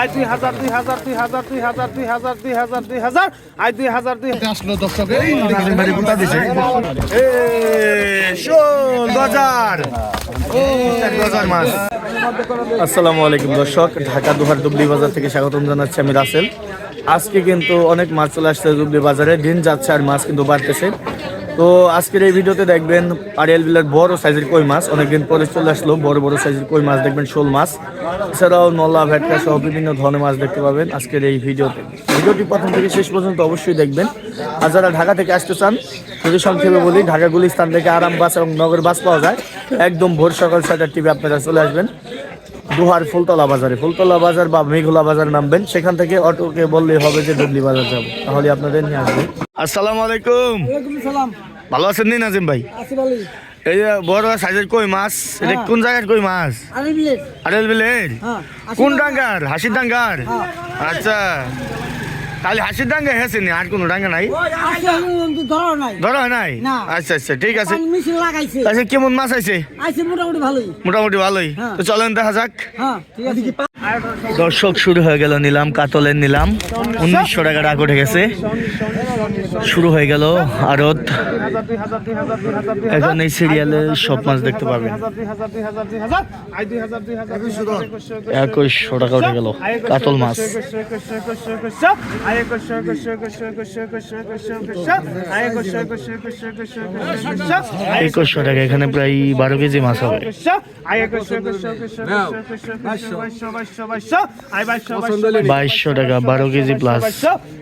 I দুই হাজার দুই হাজার দুই হাজার দুই হাজার দুই হাজার দুই হাজার দুই হাজার আই দুই হাজার দুই আসলো দর্শকে। আসসালামু আলাইকুম দর্শক ঢাকা দুহার দুবলি বাজার থেকে স্বাগতম জানাচ্ছি আমি রাসেল। আজকে কিন্তু অনেক মাছ চলে আসছে দুবলি বাজারে। দিন যাচ্ছে আর মাছ কিন্তু বাড়তেছে। তো আজকের এই ভিডিওতে দেখবেন আড়িয়াল বিলের বড় সাইজের কই মাছ, অনেকদিন পরে চলে আসলো, বড় বড় সাইজের কই মাছ দেখবেন, শোল মাছ। এছাড়াও নল্লা ভেটকা সহ বিভিন্ন ধরনের মাছ দেখতে পাবেন আজকের এই ভিডিওতে। ভিডিওটি প্রথম থেকে শেষ পর্যন্ত অবশ্যই দেখবেন। আর যারা ঢাকা থেকে আসতে চান, যদি সংক্ষেপে বলি, ঢাকা গুলিস্তান থেকে আরাম বাস এবং নগর বাস পাওয়া যায়। একদম ভোর সকাল ছয়টার টিভি আপনারা চলে আসবেন। দুহার ফুলতলা বাজারে। ফুলতলা বাজার বা মেঘলা বাজার নামবেন সেখান থেকে অটোকে বললে হবে যে ডুবলি বাজার যাব। তাহলে আপনাদের নিয়ে আসবে। আসসালামু আলাইকুম। ভালো আছেন নি নাজিম ভাই? এই যে বড় সাইজের কই মাছ? এটা কোন জায়গার কই মাছ? আরেল বিলের। হ্যাঁ কোন ডাঙ্গার? হাসির ডাঙ্গার? আচ্ছা। তাহলে হাসির ডাঙ্গা হেসে নি আর কোনো ডাঙ্গা নাই? ধরো নাই? আচ্ছা আচ্ছা ঠিক আছে। আচ্ছা কেমন মাছ আছে আইছে মোটামুটি ভালোই। মোটামুটি ভালোই। হ্যাঁ। তো চলেন দেখা যাক। হ্যাঁ দর্শক শুরু হয়ে গেল নিলাম, কাতলের নিলাম। উনিশশো টাকা ডাক উঠে গেছে। শুরু হয়ে গেল আরত এখন এই সিরিয়ালে সব মাছ দেখতে পাবেন। একুশশো টাকা উঠে গেল কাতল মাছ। একুশশো টাকা, এখানে প্রায় বারো কেজি মাছ হবে। বাইশশো টাকা বারো কেজি প্লাস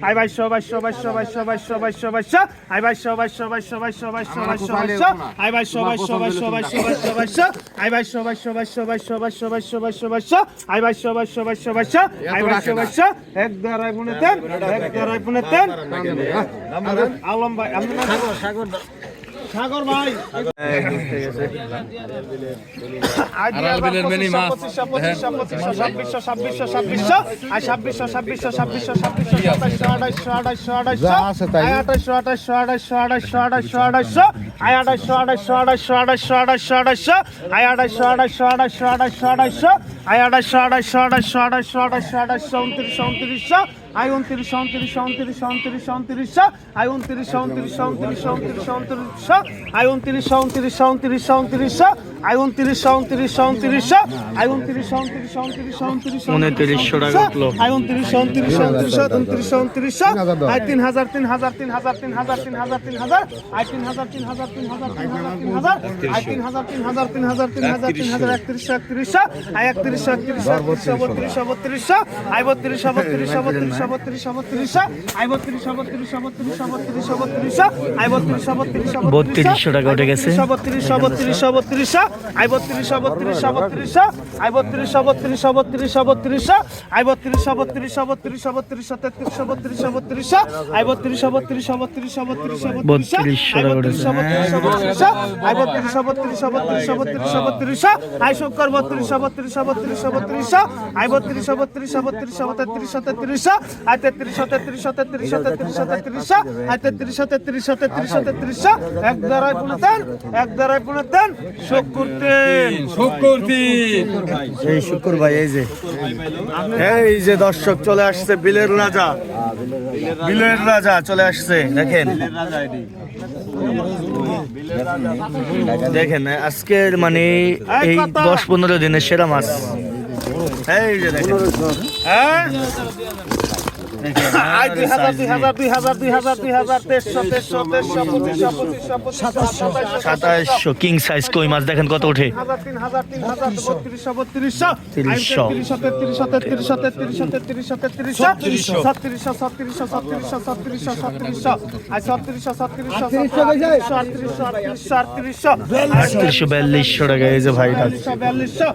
আই বাইশশো বাইশশো বাইশশো বাইশশো বাইশশো বাইশশো বাইশশো আই বাইশশো বাইশশো বাইশশো বাইশশো বাইশশো বাইশশো বাইশশো আই বাইশশো বাইশশো বাইশশো বাইশশো বাইশশো বাইশশো আই বাইশশো বাইশশো বাইশশো বাইশশো বাইশশো বাইশশো বাইশশো বাইশশো আই বাইশশো বাইশশো বাইশশো বাইশশো আই বাইশশো বাইশশো এক পুনে তেন এক দেড়াই পুনে তেন আলম ভাই সাগর সাগর ভাই। বিলের মেনি মাছ। আড়াইশো আড়াইশো আড়াইশো আড়াইশো আড়াইশো আয় আঠাশশো আঠাশশো আঠাশশো আঠাশশো আঠাশশো আঠাশশো উনত্রিশশো উনত্রিশশো আয় উনত্রিশশো উনত্রিশশো উনত্রিশশো উনত্রিশশো উনত্রিশশো আয় উনত্রিশশো উনত্রিশশো উনত্রিশশো উনত্রিশশো উনত্রিশশো আয় উনত্রিশশো উনত্রিশশো উনত্রিশশো উনত্রিশশো আয় উনত্রিশশো উনত্রিশশো উনত্রিশশো আয় উনত্রিশশো উনত্রিশশো উনত্রিশশো উনত্রিশশো উনত্রিশশো টাকা উঠল। আয় উনত্রিশশো উনত্রিশশো উনত্রিশশো উনত্রিশশো উনত্রিশশো আয় তিন হাজার তিন হাজার তিন হাজার তিন হাজার তিন হাজার তিন হাজার আয় তিন হাজার তিন হাজার তিন হাজার তিন হাজার তিন হাজার আয় তিন হাজার তিন হাজার তিন হাজার তিন হাজার তিন হাজার একত্রিশশো একত্রিশশো আয় একত্রিশশো একত্রিশশো একত্রিশশো বত্রিশশো বত্রিশশো আয় বত্রিশশো বত্রিশশো বত্রিশশো বত্রিশশো বত্রিশশো আয় বত্রিশশো বত্রিশশো বত্রিশশো বত্রিশশো বত্রিশশো আয় বত্রিশশো বত্রিশশো বত্রিশশো টাকা উঠে গেছে। বত্রিশশো বত্রিশশো বত্রিশশো আই বত্রিশশো বত্রিশশো বত্রিশশো আই বত্রিশশো বত্রিশশো বত্রিশশো বত্রিশশো আই বত্রিশশো বত্রিশশো বত্রিশশো বত্রিশশো তেত্রিশশো বত্রিশশো বত্রিশশো আই বত্রিশশো বত্রিশশো বত্রিশশো বত্রিশশো বত্রিশশো আই বত্রিশশো বত্রিশশো বত্রিশশো বত্রিশশো বত্রিশশো আই শঙ্কর বত্রিশশো বত্রিশশো বত্রিশশো বত্রিশশো আই বত্রিশশো বত্রিশশো বত্রিশশো তেত্রিশশো তেত্রিশশো আই তেত্রিশশো তেত্রিশশো তেত্রিশশো তেত্রিশশো তেত্রিশশো আই তেত্রিশশো তেত্রিশশো তেত্রিশশো তেত্রিশশো এক দাঁড়ায় পুনতেন এক দাঁড়ায় পুনতেন শোক করতেন। এই শুক্র ভাই এই যে। এই যে দর্শক চলে আসছে বিলের রাজা। বিলের রাজা চলে আসছে দেখেন। দেখেন আজকের মানে এই দশ পনেরো দিনের সেরা মাছ। এই যে দেখেন। হ্যাঁ? সাতাইশো কিং সাইজ কই মাছ দেখেন কত ওঠে আটত্রিশশো বিয়াল্লিশশো টাকা এই যে ভাই চুয়াল্লিশশো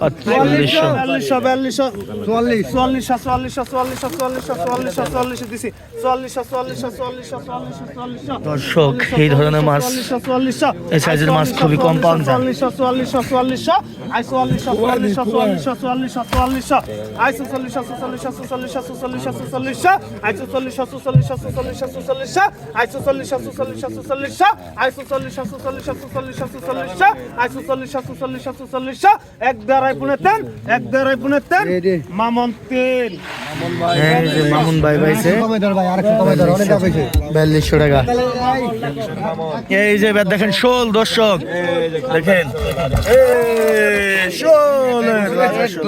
চুয়াল্লিশশো চুয়াল্লিশশো চুয়াল্লিশশো চুয়াল্লিশশো চুয়াল্লিশশো চল্লিশশো দিছি চল্লিশশো চল্লিশশো চল্লিশশো চল্লিশশো চল্লিশশো দর্শক, এই ধরনের মাছ, এই সাইজের মাছ খুবই কম পাওয়া যায়। চল্লিশশো চল্লিশশো চল্লিশশো আই চল্লিশশো চল্লিশশো চল্লিশশো চল্লিশশো চল্লিশশো আই চল্লিশশো চল্লিশশো চল্লিশশো চল্লিশশো চল্লিশশো আই চল্লিশশো চল্লিশশো চল্লিশশো চল্লিশশো আই চল্লিশশো চল্লিশশো চল্লিশশো আই চল্লিশশো চল্লিশশো চল্লিশশো চল্লিশশো আই চল্লিশশো চল্লিশশো চল্লিশশো এক দেড়াই পুনে তেন এক দেড়াই পুনে তেন মামন তেল মামুন ভাই পাইছে বিয়াল্লিশশো টাকা। এই যে এবার দেখেন শোল দর্শক। দেখেন। এই, শোলের রাজা শোল।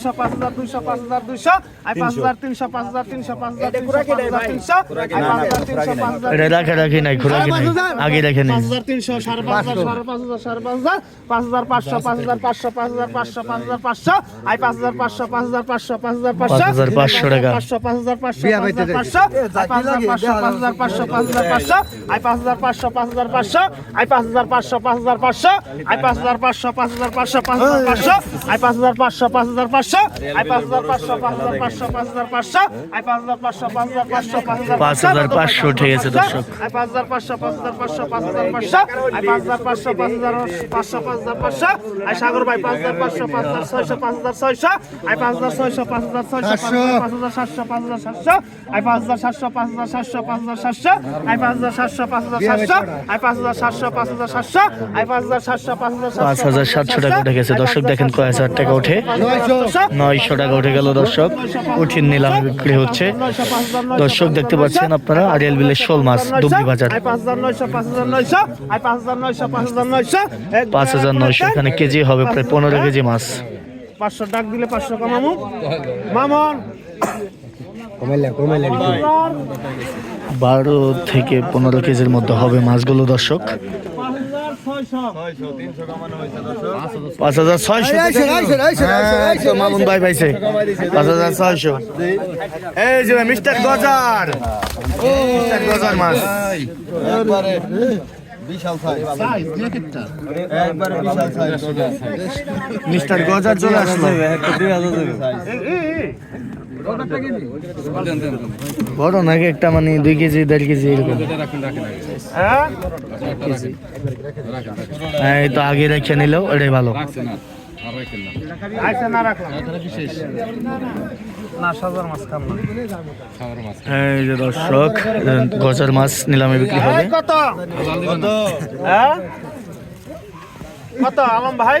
দুইশো পাঁচ হাজার দুইশো পাঁচ হাজার দুইশো আই পাঁচ হাজার তিনশো পাঁচ হাজার তিনশো পাঁচ হাজার তিনশো পাঁচ হাজার তিনশো আই পাঁচ হাজার তিনশো পাঁচ হাজার রাখে রাখি নাই ঘুরা আগে রাখে নাই পাঁচ হাজার তিনশো সাড়ে পাঁচ হাজার সাড়ে পাঁচ হাজার সাড়ে পাঁচ হাজার পাঁচ হাজার পাঁচশো পাঁচ হাজার পাঁচশো পাঁচ হাজার পাঁচশো পাঁচ হাজার পাঁচশো আই পাঁচ হাজার পাঁচশো পাঁচ হাজার পাঁচশো পাঁচ হাজার পাঁচশো পাঁচ হাজার পাঁচশো টাকা পাঁচশো পাঁচ হাজার পাঁচশো পাঁচ হাজার পাঁচশো পাঁচ হাজার পাঁচশো পাঁচ হাজার পাঁচশো আই পাঁচ হাজার পাঁচশো পাঁচ হাজার পাঁচশো আই পাঁচ হাজার পাঁচশো পাঁচ হাজার পাঁচশো আই পাঁচ হাজার পাঁচশো পাঁচ হাজার পাঁচশো পাঁচ হাজার পাঁচশো আই পাঁচ হাজার পাঁচশো আই পাঁচ হাজার পাঁচশো পাঁচ হাজার পাঁচশো পাঁচ হাজার পাঁচশো আই পাঁচ হাজার পাঁচশো পাঁচ হাজার পাঁচশো পাঁচ হাজার পাঁচ হাজার পাঁচশো উঠে গেছে দর্শক আই পাঁচ হাজার পাঁচশো পাঁচ হাজার পাঁচশো পাঁচ হাজার পাঁচশো আই পাঁচ হাজার পাঁচশো পাঁচ হাজার পাঁচশো পাঁচ হাজার পাঁচশো আই সাগর ভাই পাঁচ হাজার পাঁচশো পাঁচ হাজার ছয়শো পাঁচ হাজার ছয়শো আই পাঁচ হাজার ছয়শো পাঁচ হাজার ছয়শো পাঁচ হাজার সাতশো পাঁচ হাজার সাতশো আই পাঁচ হাজার সাতশো পাঁচ হাজার সাতশো পাঁচ হাজার সাতশো আই পাঁচ হাজার সাতশো পাঁচ হাজার সাতশো আই পাঁচ হাজার সাতশো পাঁচ হাজার সাতশো আই পাঁচ হাজার সাতশো পাঁচ হাজার পাঁচ হাজার সাতশো টাকা উঠে গেছে দর্শক দেখেন কয় হাজার টাকা উঠে নয়শো টাকা উঠে গেল দর্শক। উঠিন নিলাম বিক্রি হচ্ছে। দর্শক দেখতে পাচ্ছেন আপনারা আরিয়াল বিলের শোল মাছ ডুবলি বাজার। পাঁচ হাজার নয়শো পাঁচ হাজার এখানে কেজি হবে প্রায় পনেরো কেজি মাছ। পাঁচশো ডাক দিলে পাঁচশো কামামু। মামন। বারো থেকে পনেরো কেজির মধ্যে হবে মাছগুলো দর্শক। পাঁচ হাজার ছয়শো। হ্যাঁ, মামুন ভাই পাইছে। পাঁচ হাজার ছয়শো। এই যে মিস্টার গজার। মিস্টার গজার মাছ। মিস্টার গজার চলে আসলো। বড় নাকি একটা মানে দুই কেজি দেড় কেজি এরকম। হ্যাঁ? হ্যাঁ এই তো আগে রেখে নিলেও এটাই ভালো। রাখলাম। মাছ এই যে দর্শক গজার মাছ নিলামে বিক্রি হবে। কত? হ্যাঁ? কত আলম ভাই?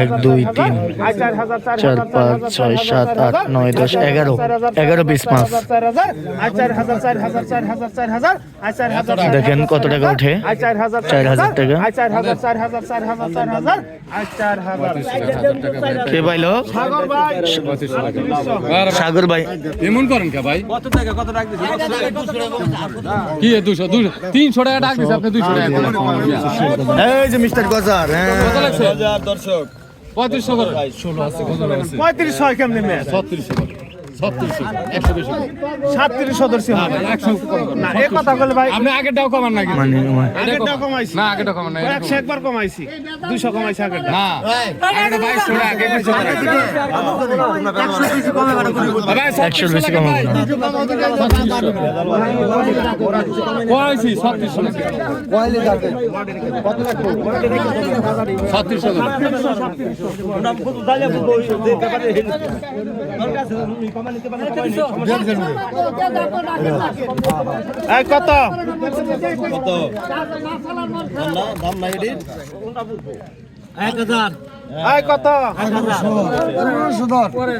এক, দুই, তিন, চার হাজার চার চার, পাঁচ, ছয়, সাত, আট, নয়, দশ, এগারো। হাজার, হাজার, এগারো পিস চার মাছ। হাজার, চার হাজার, আই চার হাজার চার হাজার চার হাজার চার হাজার আই চার হাজার চার দেখেন কত টাকা ওঠে। চার হাজার চার হাজার টাকা। কে পাইলো সাগর ভাই এমন করেন কে ভাই কি দুশো দুশো তিনশো টাকা ডাক দিচ্ছে আপনি দুশো টাকা এই যে মিস্টার গজার হ্যাঁ। লাগছে? পঁয়ত্রিশশো করে। ষোলো আছে কত আছে পঁয়ত্রিশ হয় কেমনি মেয়ে ছত্রিশশো করে। ছত্রিশশো। একশো বেশি। সাতত্রিশ সদস্য হবে। একশো। না এ কথা বলে ভাই আপনি কমান নাকি? মানে আমার- আগেরটা কমাইছি। না আগেরটা কমান না একশো একবার কমাইছি। দুশো কমাইছি না। আগেরটা বাইশশো টাকা আগে দুশো টাকা ভাই, একশোর বেশি কম হবে না। ছত্রিশশো ছত্রিশশো এই কত এই কত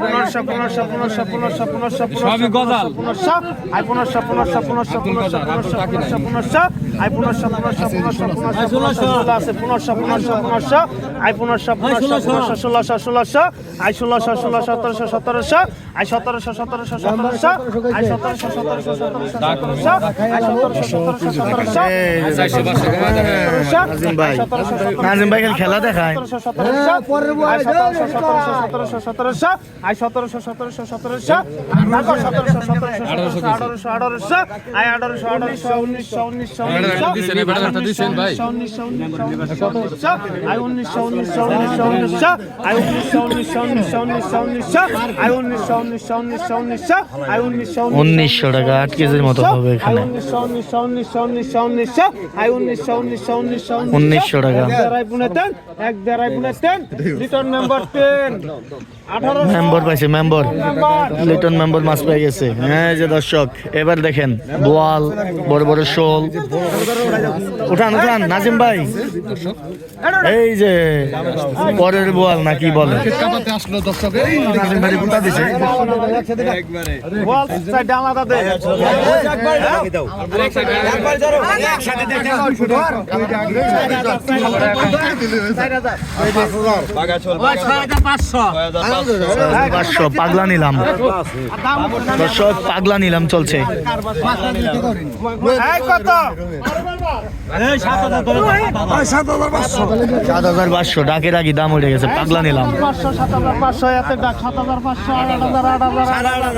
পনেরোশো পনেরোশো পনেরোশো সবই গজাল। পনেরোশো আই পনেরোশো পনেরোশো পনেরোশো পনেরোশো পনেরোশো কাকি নাই। পনেরোশো পনেরোশো আই পনেরোশো পনেরোশো পনেরোশো পনেরোশো পনেরোশো আছে পনেরোশো পনেরোশো পনেরোশো আই পনেরোশো পনেরোশো পনেরোশো ষোলোশো ষোলোশো আই ষোলোশো ষোলো সতেরোশো সতেরোশো আই সতেরোশো সতেরোশো সতেরোশো আই সতেরোশো সতেরোশো সতেরোশো সতেরোশো আই সতেরোশো সতেরোশো সতেরোশো চারশো পাঁচশো কমা যাবে নাজিম ভাই নাজিম ভাই খালি খেলা দেখায় দিচ্ছেন এই বেড়াটা দিচ্ছেন ভাই উনিশশো টাকা আট কেজির মতো হবে এখানে। উনিশশো টাকা। এক দেড়াই পুনে তেন রিটার্ন মেম্বার টেন মেম্বার পাইছে মেম্বার মেম্বার লিটন মেম্বর মাছ পেয়ে গেছে। হ্যাঁ যে দর্শক এবার দেখেন বোয়াল বড় বড় শোল। উঠান উঠান নাজিম ভাই। এই যে পরের বোয়াল না কি বলে? বল দে পাঁচশো পাগলা নিলাম। দর্শক পাগলা নিলাম চলছে। কত? সাত হাজার পাঁচশো ডাকের আগে দাম উঠে গেছে পাগলা নিলাম পাঁচশো সাত হাজার পাঁচশো এতে ডাক সাত হাজার পাঁচশো আট হাজার আট হাজার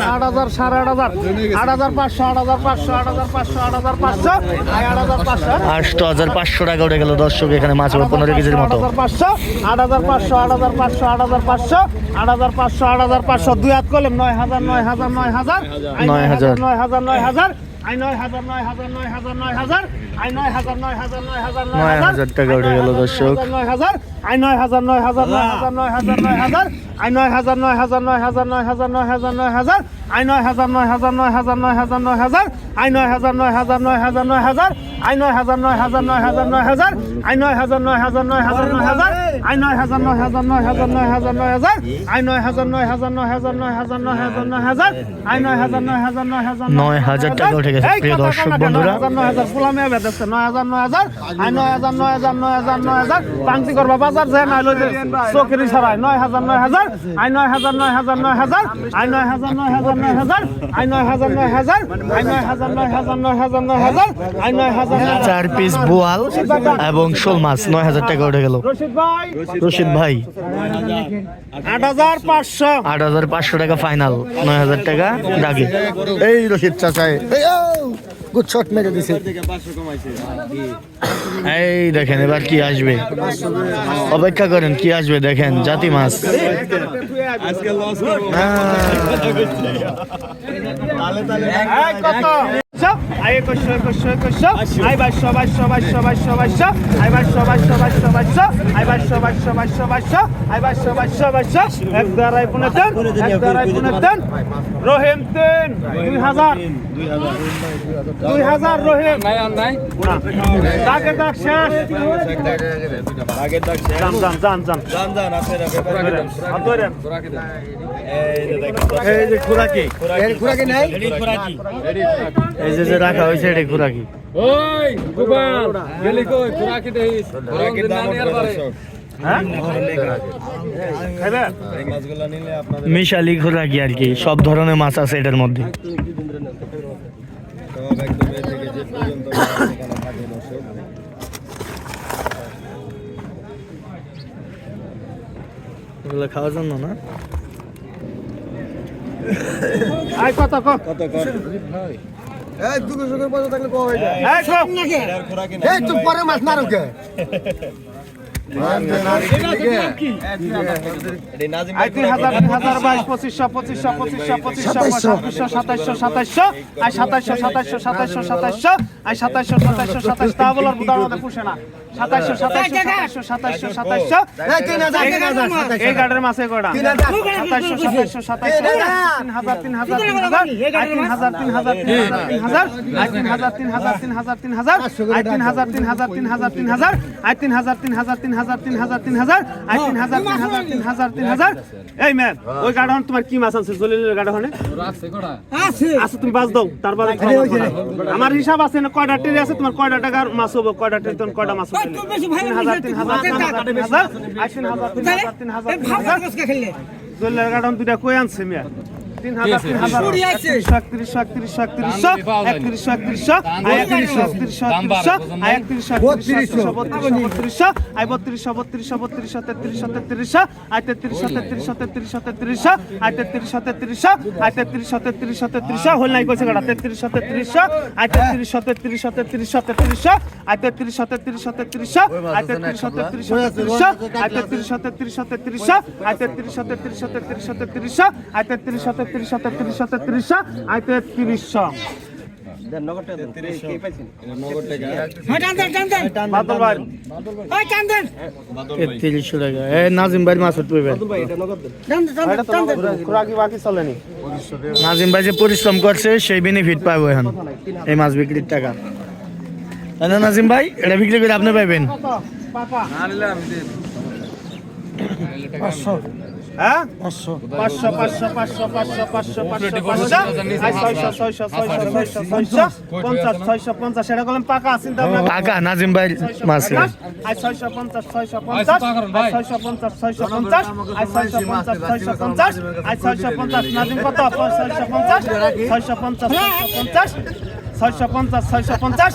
আট হাজার সাড়ে আট হাজার আট হাজার পাঁচশো আট হাজার পাঁচশো আট হাজার পাঁচশো আট হাজার পাঁচশো আট হাজার পাঁচশো আষ্ট হাজার পাঁচশো টাকা উঠে গেল দর্শক এখানে মাছ হবে পনেরো কেজির মতো আট হাজার পাঁচশো আট হাজার পাঁচশো আট হাজার পাঁচশো আট হাজার পাঁচশো আট হাজার পাঁচশো দুই হাত করলাম নয় হাজার নয় হাজার নয় হাজার নয় হাজার। নয় হাজার নয় হাজার আই নয় হাজার নয় হাজার নয় হাজার নয় হাজার আই নয় হাজার নয় হাজার নয় হাজার নয় হাজার টাকা উঠে গেল দর্শক নয় হাজার আই নয় হাজার নয় হাজার নয় হাজার নয় হাজার নয় হাজার আই নয় হাজার নয় হাজার নয় হাজার নয় হাজার নয় হাজার নয় হাজার আই নয় হাজার নয় হাজার নয় হাজার নয় হাজার নয় হাজার আই নয় হাজার নয় হাজার নয় হাজার নয় হাজার আই নয় হাজার নয় হাজার নয় হাজার নয় হাজার আই নয় হাজার নয় হাজার নয় হাজার নয় হাজার আই নয় হাজার নয় হাজার নয় হাজার নয় হাজার নয় হাজার আই নয় হাজার নয় হাজার নয় হাজার নয় হাজার নয় হাজার নয় হাজার আই নয় হাজার নয় হাজার নয় হাজার নয় হাজার টাকা উঠে গেছে, প্রিয় দর্শক বন্ধুরা। নয় হাজার ফুলামিয়া বেঁধেছে নয় হাজার নয় হাজার আই নয় হাজার নয় হাজার নয় হাজার নয় হাজার পাংতি করবা বাজার যে নাই লইতে চৌকিরি ছাড়াই নয় হাজার নয় হাজার আই নয় হাজার নয় হাজার নয় হাজার আই নয় হাজার নয় হাজার নয় হাজার আই নয় হাজার নয় হাজার আই নয় হাজার নয় হাজার নয় হাজার নয় হাজার আই নয় হাজার চার পিস বোয়াল এবং শোল মাছ নয় হাজার টাকা উঠে গেল। রশিদ ভাই। আট হাজার পাঁচশো। আট হাজার পাঁচশো টাকা ফাইনাল নয় হাজার টাকা দাগে। এই রশিদ চাচায় গুড শট মেরে দিছে। এই দেখেন এবার কি আসবে? অপেক্ষা করেন কি আসবে? দেখেন জাতি মাছ। এই কত আই একুশশো আই বাইশশো বাইশশো বাইশশো বাইশশো বাইশশো আই বাইশশো বাইশশো বাইশশো বাইশশো আই বাইশশো বাইশশো বাইশশো বাইশশো আই বাইশশো বাইশশো বাইশশো এক দাঁড়াই পুনে তেন এক দাঁড়াই পুনে তেন রহিম তেন দুই হাজার। দুই হাজার রহিম। নাই নাই। দাগে দাগ শেষ। যান যান যান যান। হাত ধরেন। এই যে খুরাকি। এই যে যে রাখা হয়েছে এটা খুরাকি ওই গোপাল গেলি কই? খোরাকি দাম হ্যাঁ? মিশালি খুরাকি আর কি সব ধরনের মাছ আছে এটার মধ্যে। খাওয়ার জন্য না? আই কত কত কত কত এই দুটো সুখের পয়সা থাকলে কো হয়ে যায় এই সব নাকি এই তুই পরে মাছ মারো কে? সাতাইশো সাতাইশো সাতাইশো সাতাইশো তা বলার উদাহরণ পুষে না। তিন তিন হাজার এই গাড়ির মাসে কটা তিন তিন হাজার তিন হাজার তিন হাজার তিন হাজার তিন হাজার তিন হাজার তিন হাজার তিন হাজার তিন হাজার আই তিন হাজার তিন হাজার তিন হাজার তিন হাজার আই তিন হাজার তিন হাজার তিন হাজার তিন হাজার তিন হাজার আই তিন হাজার তিন হাজার তিন হাজার তিন হাজার এই ম্যাম ওই গাড়ি তোমার কি মাছ আছে জলিলের গাড়ি হনে আচ্ছা তুমি বাস দাও তারপরে আমার হিসাব আছে না কয়টা ট্রেন আছে তোমার কয়টা টাকার মাছ হব কয়টা ট্রেন তোমার কয়টা মাছ দুইটা কই আনছে মিয়া? তিন হাজার তিন হাজার একত্রিশশো একত্রিশশো একত্রিশশো একত্রিশশো একত্রিশশো একত্রিশশো একত্রিশশো একত্রিশশো একত্রিশশো বত্রিশশো আই বত্রিশশো বত্রিশশো বত্রিশশো তেত্রিশশো তেত্রিশশো আই তেত্রিশশো তেত্রিশশো তেত্রিশশো তেত্রিশশো আই তেত্রিশশো তেত্রিশশো আই তেত্রিশশো তেত্রিশশো তেত্রিশশো হল নাই কইছে গাড়া তেত্রিশশো তেত্রিশশো আই তেত্রিশশো তেত্রিশশো তেত্রিশশো তেত্রিশশো আই তেত্রিশশো তেত্রিশশো তেত্রিশশো আই তেত্রিশশো তেত্রিশশো তেত্রিশশো আই তেত্রিশশো তেত্রিশশো তেত্রিশশো আই তেত্রিশশো তেত্রিশশো তেত্রিশশো তেত্রিশশো আই তেত্রিশশো তেত্রিশশো তেত্রিশশো তেত্রিশশো আই তেত্রিশশো। বাদল ভাই। তেত্রিশশো টাকা। এ নাজিম ভাই। মাছ নাজিম ভাই যে পরিশ্রম করছে সেই বেনিফিট পাবো এখন। এই মাছ বিক্রির টাকা। নাজিম ভাই? এটা বিক্রি করে আপনি পাইবেন। হ্যাঁ? পাঁচশো। পাঁচশো পাঁচশো পাঁচশো পাঁচশো পাঁচশো পাঁচশো ছয়শো ছয়শো ছয়শো ছয়শো পঞ্চাশ ছয়শো পঞ্চাশ এটা করলাম পাকা চিন্তা পাকা নাজিম ভাই মাছ। আজ ছয়শো পঞ্চাশ ছয়শো পঞ্চাশ? ছয়শো পঞ্চাশ ছয়শো পঞ্চাশ? আজ ছয়শো পঞ্চাশ ছয়শো পঞ্চাশ? আজ ছয়শো পঞ্চাশ নাজিম কত? ছয়শো পঞ্চাশ? ছয়শো পঞ্চাশ ছয়শো পঞ্চাশ? ছয়শো পঞ্চাশ ছয়শো পঞ্চাশ?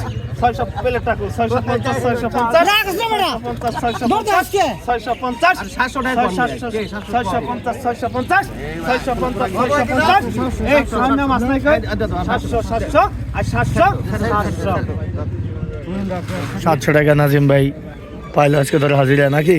সাতশো টাকা। নাজিম ভাই পাইলে আজকে ধরে হাজিরা নাকি?